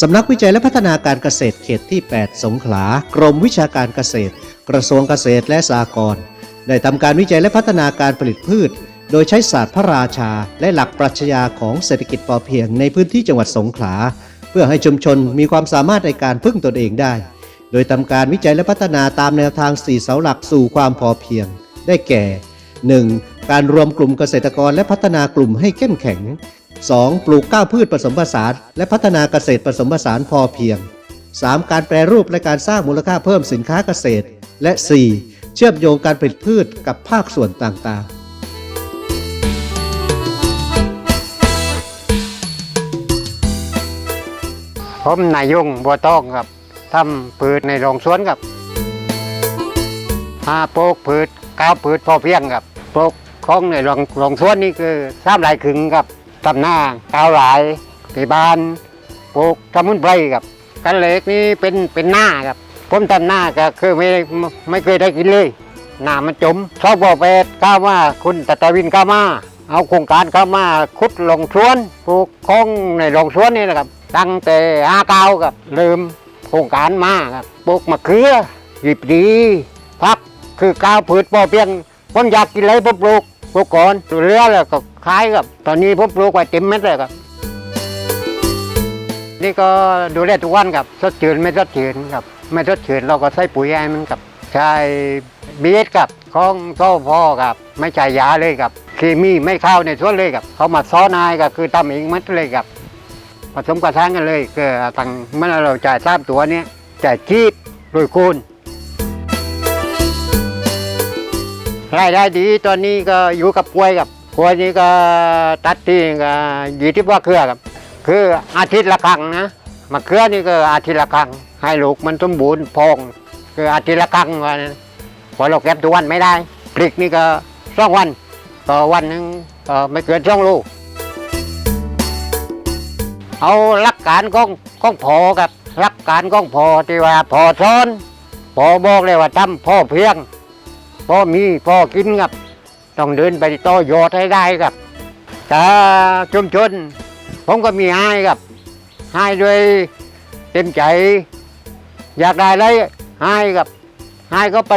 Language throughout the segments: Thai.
สำนักวิจัยและพัฒนาการเกษตรเขตที่ 8 สงขลา กรมวิชาการเกษตร กระทรวงเกษตรและสหกรณ์ได้ทำการวิจัยและพัฒนาการผลิตพืช โดยใช้ศาสตร์พระราชา และหลักปรัชญาของเศรษฐกิจพอเพียงในพื้นที่จังหวัดสงขลา เพื่อให้ชุมชนมีความสามารถในการพึ่งตนเองได้ โดยทำการวิจัยและพัฒนาตามแนวทาง 4 เสาหลักสู่ความพอเพียง ได้แก่ 1. การรวมกลุ่มเกษตรกรและพัฒนากลุ่มให้เข้มแข็ง 2. ปลูกก้าวพืชผสมผสานและพัฒนาเกษตรผสมผสานพอเพียง 3. การแปรรูปและการสร้างมูลค่าเพิ่มสินค้าเกษตร และ 4. เชื่อมโยงการผลิตพืชกับภาคส่วนต่างๆผมนายยุ่งบัวต้องครับทำพืชในโรงสวนครับหาปลูกพืชก้าวพืชพอเพียงครับปลูกของในโรงโรงสวนนี่คือสามหลายขึงครับ ทำหน้ากาวหลายที่บ้านปลูกสมุนไพรครับกันเหล็กนี่เป็นเป็นหน้าครับ ผมทำหน้าก็คือไม่ไม่เคยได้กินเลยหน้ามันจมชอบบอกไปก้าว่าคุณตะตะวินก้ามา เอาโครงการเข้ามาขุดลงสวนปลูกของในโรงสวนนี่นะครับ ตั้งแต่อาเกากับลืมโครงการมาครับปลูกมะเขือหยิบดีพักคือก้าวผืดพอเพียงผมอยากกินอะไรผมปลูก ปลูกก่อนเหลือแล้วก็ขายครับ ตอนนี้ผมปลูกไว้เต็มเม็ดเลยครับ นี่ก็ดูแลทุกวันครับสดชื่นไม่สดชื่นครับไม่สดชื่นเราก็ใส่ปุ๋ยให้มันครับใช้บีเอสกับของโซ่พ่อครับ ไม่ใช่ยาเลยครับเคมีไม่เข้าในสวนเลยครับ เขามาซ้อนายก็คือทำเองมัดเลยครับผสมกระชังกันเลยก็ตั้งเมื่อเราจ่ายสามตัวเนี้ยจ่ายจีบโดยคูณ รายได้ดีตอนนี้ก็อยู่กับกล้วยกับกล้วยนี้ก็ตัดที่ก็อยู่ที่ว่าเครือครับ คืออาทิตย์ละครั้งนะมะเขือนี่ก็อาทิตย์ละครั้งให้ลูกมันสมบูรณ์พองคืออาทิตย์ละครั้งว่านพอเราเก็บทุกวันไม่ได้พริกนี่ก็สองวันต่อวันหนึงก็ไม่เกินสองลูกเอาหลักการของของพอกับหลักการของพอที่ว่าพอซ้อนพอบอกเลยว่าทำพ่อเพียง พอมีพอกินครับ ต้องเดินไปต่อยอดให้ได้ครับแต่ชุมชนผมก็มีให้ครับ ให้ด้วยเต็มใจ อยากได้อะไรให้ครับ ให้ก็ไป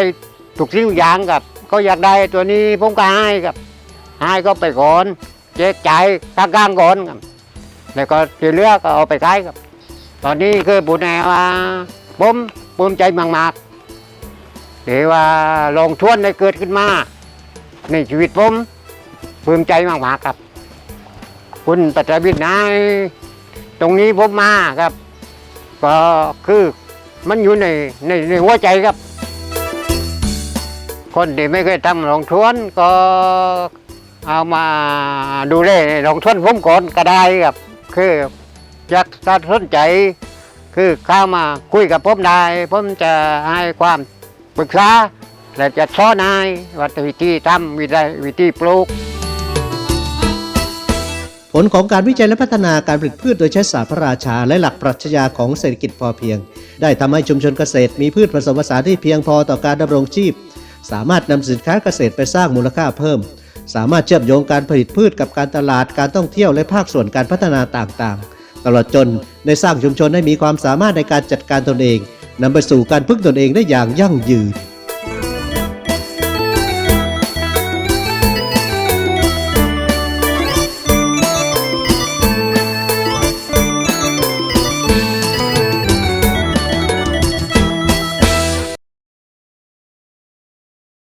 ถูกสิ่งทุกอย่างครับ ก็อยากได้ตัวนี้ผมก็ให้ครับให้ก็ไปก่อนแจกจ่ายกลางก่อนครับแล้วก็ที่เหลือก็เอาไปขายครับ ตอนนี้คือบุญแนว่าผมภูมิใจมากๆ ที่ว่าลองทวนได้เกิดขึ้นมา ในชีวิตผมภูมิใจมากๆครับ คุณปัตตวิทย์นายตรงนี้ผมมาครับ ก็คือมันอยู่ในในในหัวใจครับ คนที่ไม่เคยทำลงทวนก็เอามาดูแลลงทวนผมก่อนก็ได้ครับ คืออยากถ้าสนใจ คือเข้ามาคุยกับผมได้ ผมจะให้ความ ปรึกษาและจะสอนายว่าวิธีทำวิธีวิธีปลูก ผลของการวิจัยและพัฒนาการผลิตพืชโดยใช้ศาสตร์พระราชา และหลักปรัชญาของเศรษฐกิจพอเพียง ได้ทำให้ชุมชนเกษตรมีพืชผสมผสานที่เพียงพอต่อการดำรงชีพ สามารถนำสินค้าเกษตรไปสร้างมูลค่าเพิ่ม สามารถเชื่อมโยงการผลิตพืชกับการตลาดการท่องเที่ยวและภาคส่วนการพัฒนาต่างๆ ตลอดจนในสร้างชุมชนให้มีความสามารถในการจัดการตนเอง นำไปสู่การพึ่งตนเองได้อย่างยั่งยืน